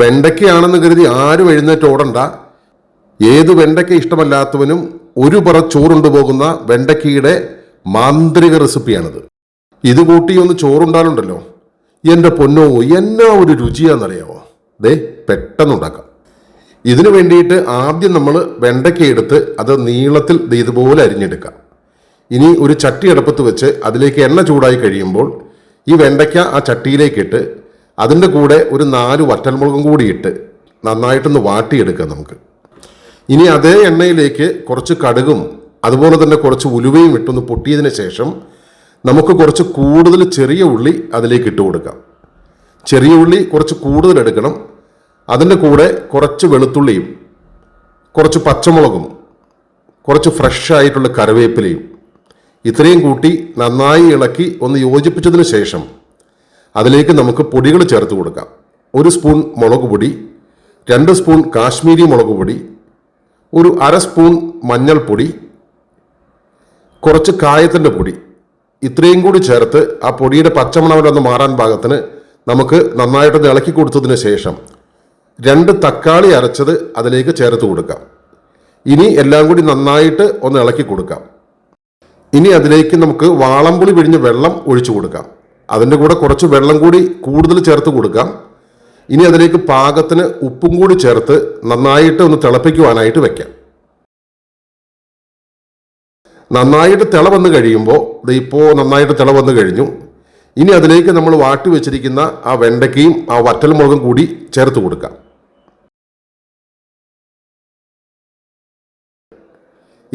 വെണ്ടയ്ക്കയാണെന്ന് കരുതി ആരും എഴുന്നേറ്റ് ഓടണ്ട. ഏത് വെണ്ടയ്ക്ക ഇഷ്ടമല്ലാത്തവനും ഒരു പറ ചോറുണ്ടു പോകുന്ന വെണ്ടയ്ക്കയുടെ മാന്ത്രിക റെസിപ്പിയാണിത്. ഇത് കൂട്ടി ഒന്ന് ചോറുണ്ടാലുണ്ടല്ലോ. എന്റെ പൊന്നോ എന്നാ ഒരു രുചിയാണെന്നറിയാമോ ദേ പെട്ടെന്നുണ്ടാക്കാം. ഇതിനു വേണ്ടിയിട്ട് ആദ്യം നമ്മൾ വെണ്ടയ്ക്ക എടുത്ത് അത് നീളത്തിൽ ഇതുപോലെ അരിഞ്ഞെടുക്കാം. ഇനി ഒരു ചട്ടി അടുപ്പത്ത് വെച്ച് അതിലേക്ക് എണ്ണ ചൂടായി കഴിയുമ്പോൾ ഈ വെണ്ടയ്ക്ക ആ ചട്ടിയിലേക്ക് ഇട്ട് അതിന്റെ കൂടെ ഒരു നാല് വറ്റൽമുളകും കൂടി ഇട്ട് നന്നായിട്ടൊന്ന് വാട്ടിയെടുക്കാം നമുക്ക്. ഇനി അതേ എണ്ണയിലേക്ക് കുറച്ച് കടുകും അതുപോലെ തന്നെ കുറച്ച് ഉലുവയും ഇട്ടൊന്ന് പൊട്ടിയതിന് ശേഷം നമുക്ക് കുറച്ച് കൂടുതൽ ചെറിയ ഉള്ളി അതിലേക്ക് ഇട്ട് കൊടുക്കാം. ചെറിയ ഉള്ളി കുറച്ച് കൂടുതൽ എടുക്കണം. അതിന്റെ കൂടെ കുറച്ച് വെളുത്തുള്ളിയും കുറച്ച് പച്ചമുളകും കുറച്ച് ഫ്രഷ് ആയിട്ടുള്ള കറിവേപ്പിലയും ഇത്രയും കൂട്ടി നന്നായി ഇളക്കി ഒന്ന് യോജിപ്പിച്ചതിന് ശേഷം അതിലേക്ക് നമുക്ക് പൊടികൾ ചേർത്ത് കൊടുക്കാം. ഒരു സ്പൂൺ മുളക് പൊടി രണ്ട് സ്പൂൺ കാശ്മീരി മുളക് പൊടി ഒരു അര സ്പൂൺ മഞ്ഞൾപ്പൊടി കുറച്ച് കായത്തിന്റെ പൊടി. ഇത്രയും കൂടി ചേർത്ത് ആ പൊടിയുടെ പച്ചമണവരൊന്ന് മാറാൻ ഭാഗത്തിന് നമുക്ക് നന്നായിട്ടൊന്ന് ഇളക്കി കൊടുത്തതിന് ശേഷം രണ്ട് തക്കാളി അരച്ചത് അതിലേക്ക് ചേർത്ത് കൊടുക്കാം. ഇനി എല്ലാം കൂടി നന്നായിട്ട് ഒന്ന് ഇളക്കി കൊടുക്കാം. ഇനി അതിലേക്ക് നമുക്ക് വാളംപുളി പിഴിഞ്ഞ് വെള്ളം ഒഴിച്ചു കൊടുക്കാം. അതിന്റെ കൂടെ കുറച്ച് വെള്ളം കൂടി കൂടുതൽ ചേർത്ത് കൊടുക്കാം. ഇനി അതിലേക്ക് പാകത്തിന് ഉപ്പും കൂടി ചേർത്ത് നന്നായിട്ട് ഒന്ന് തിളപ്പിക്കുവാനായിട്ട് വെക്കാം. നന്നായിട്ട് തിള വന്ന് കഴിയുമ്പോൾ ഇപ്പോൾ നന്നായിട്ട് തിള വന്നു കഴിഞ്ഞു. ഇനി അതിലേക്ക് നമ്മൾ വാട്ടി വെച്ചിരിക്കുന്ന ആ വെണ്ടയ്ക്കയും ആ വറ്റൽമുളകും കൂടി ചേർത്ത് കൊടുക്കാം.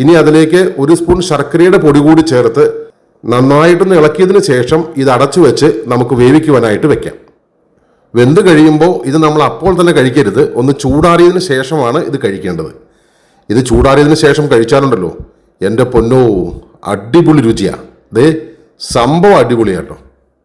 ഇനി അതിലേക്ക് ഒരു സ്പൂൺ ശർക്കരയുടെ പൊടി കൂടി ചേർത്ത് നന്നായിട്ടൊന്ന് ഇളക്കിയതിന് ശേഷം ഇത് അടച്ചു വെച്ച് നമുക്ക് വേവിക്കുവാനായിട്ട് വെക്കാം. വെന്ത് കഴിയുമ്പോൾ ഇത് നമ്മൾ അപ്പോൾ തന്നെ കഴിക്കരുത്. ഒന്ന് ചൂടാറിയതിന് ശേഷമാണ് ഇത് കഴിക്കേണ്ടത്. ഇത് ചൂടാറിയതിന് ശേഷം കഴിച്ചാലുണ്ടല്ലോ. എന്റെ പൊന്നോ അടിപൊളി രുചിയാണ് ദേ സംഭവം അടിപൊളിയാട്ടോ.